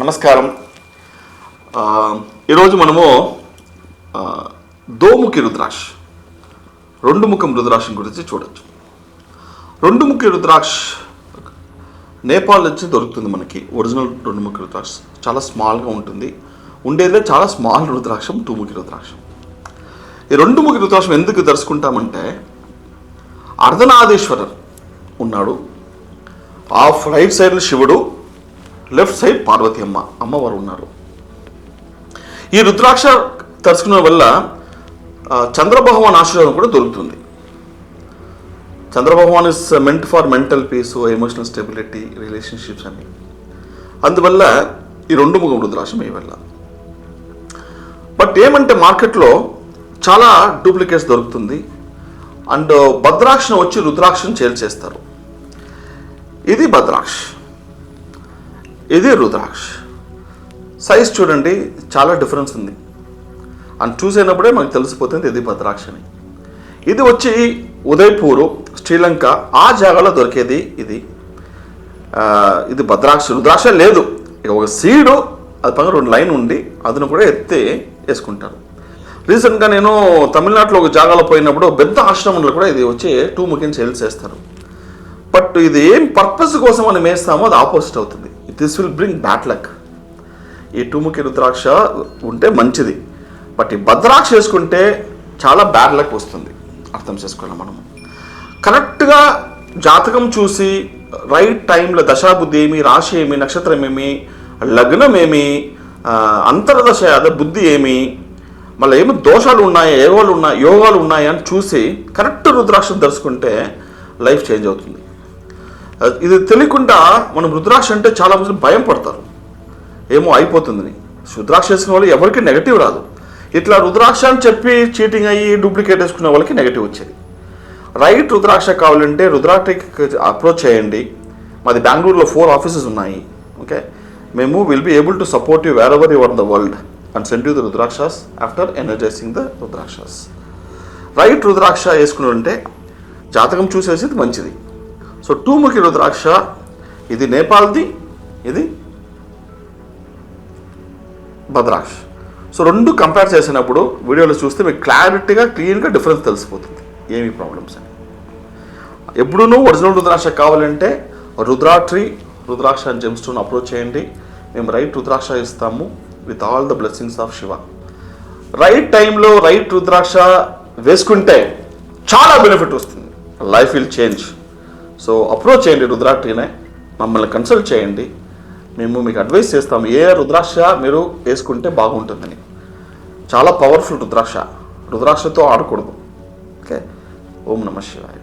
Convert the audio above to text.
నమస్కారం. ఈరోజు మనము దోముఖి రుద్రాక్ష రెండు ముఖం రుద్రాక్షం గురించి చూడొచ్చు. రెండు ముఖి రుద్రాక్ష నేపాల్ నుంచి దొరుకుతుంది మనకి. ఒరిజినల్ రెండు ముఖి రుద్రాక్ష చాలా స్మాల్గా ఉంటుంది. ఉండేదే చాలా స్మాల్ రుద్రాక్షం టూ ముఖి రుద్రాక్షం. ఈ రెండు ముఖి రుద్రాక్షం ఎందుకు దర్శకుంటామంటే అర్ధనాదేశ్వరర్ ఉన్నాడు. ఆ రైట్ సైడ్ శివుడు లెఫ్ట్ సైడ్ పార్వతి అమ్మ అమ్మవారు ఉన్నారు. ఈ రుద్రాక్ష తరుచుకున్న వల్ల చంద్రభగవాన్ ఆశీర్వాదం కూడా దొరుకుతుంది. Chandrabhagavan is meant for mental peace emotional stability relationships అని అందువల్ల ఈ రెండు ముఖం రుద్రాక్షం ఈ వల్ల. బట్ ఏమంటే మార్కెట్లో చాలా డూప్లికేట్స్ దొరుకుతుంది. అండ్ భద్రాక్షను వచ్చి రుద్రాక్షను చేర్చేస్తారు. ఇది భద్రాక్ష. ఇది రుద్రాక్ష. సైజ్ చూడండి చాలా డిఫరెన్స్ ఉంది. అని చూసేటప్పుడే మనకు తెలిసిపోతుంది ఇది భద్రాక్ష అని ఇది వచ్చి ఉదయపూరు శ్రీలంక ఆ జాగాలో దొరికేది ఇది. ఇది భద్రాక్ష. రుద్రాక్ష లేదు. ఇక ఒక సీడు అది పక్కన రెండు లైన్ ఉండి అదను కూడా ఎత్తి వేసుకుంటారు. రీసెంట్గా నేను తమిళనాడులో ఒక జాగాలో పోయినప్పుడు పెద్ద ఆశ్రమంలో కూడా ఇది వచ్చి టూ ముఖ్యం సేల్స్ చేస్తారు. బట్ ఇది ఏం పర్పస్ కోసం మనం వేస్తామో అది ఆపోజిట్ అవుతుంది. This will bring bad luck ఈ టూముఖి రుద్రాక్ష ఉంటే మంచిది. బట్ ఈ భద్రాక్ష వేసుకుంటే చాలా బ్యాడ్ లక్ వస్తుంది. అర్థం చేసుకోవాలి మనము? కరెక్ట్గా జాతకం చూసి రైట్ టైంలో దశాబుద్ధి ఏమి రాశి ఏమి నక్షత్రం ఏమి లగ్నం ఏమి అంతర్దశ అదే బుద్ధి ఏమి మళ్ళీ ఏమి దోషాలు ఉన్నాయా యోగాలు ఉన్నాయి యోగాలు ఉన్నాయా అని చూసి కరెక్ట్ రుద్రాక్షం ధరుచుకుంటే లైఫ్ చేంజ్ అవుతుంది. ఇది తెలియకుండా మనం రుద్రాక్ష అంటే చాలా మంది భయం పడతారు. ఏమో అయిపోతుందని. రుద్రాక్ష వేసుకున్న వాళ్ళు ఎవరికి నెగటివ్ రాదు. ఇట్లా రుద్రాక్ష అని చెప్పి చీటింగ్ అయ్యి డూప్లికేట్ వేసుకునే వాళ్ళకి నెగటివ్ వచ్చేది. రైట్ రుద్రాక్ష కావాలంటే రుద్రాక్షకి అప్రోచ్ చేయండి. మాది బెంగళూరులో ఫోర్ ఆఫీసెస్ ఉన్నాయి. ఓకే మేము will be able to support you wherever your the world and send you the rudrakshas after energising the rudrakshas. Right rudraksha వేసుకుని ఉంటే జాతకం చూసేసి మంచిది. సో టూముఖి రుద్రాక్ష ఇది నేపాల్ది ఇది భద్రాక్ష సో రెండు కంపేర్ చేసినప్పుడు వీడియోలో చూస్తే మీకు క్లారిటీగా క్లీన్గా డిఫరెన్స్ తెలిసిపోతుంది. ఏమి ప్రాబ్లమ్స్ అని. ఎప్పుడూ ఒరిజినల్ రుద్రాక్ష కావాలంటే Rudratree rudraksha and gem stone approach చేయండి. మేము రైట్ రుద్రాక్ష ఇస్తాము with all the blessings of Shiva right టైంలో రైట్ రుద్రాక్ష వేసుకుంటే చాలా బెనిఫిట్ వస్తుంది. Life will change so approach చేయండి రుద్రాక్షనే మమ్మల్ని కన్సల్ట్ చేయండి. మేము మీకు అడ్వైస్ చేస్తాము ఏ రుద్రాక్ష మీరు వేసుకుంటే బాగుంటుందని. చాలా పవర్ఫుల్ రుద్రాక్ష. రుద్రాక్షతో ఆడకూడదు. ఓకే ఓం నమ శివాయ.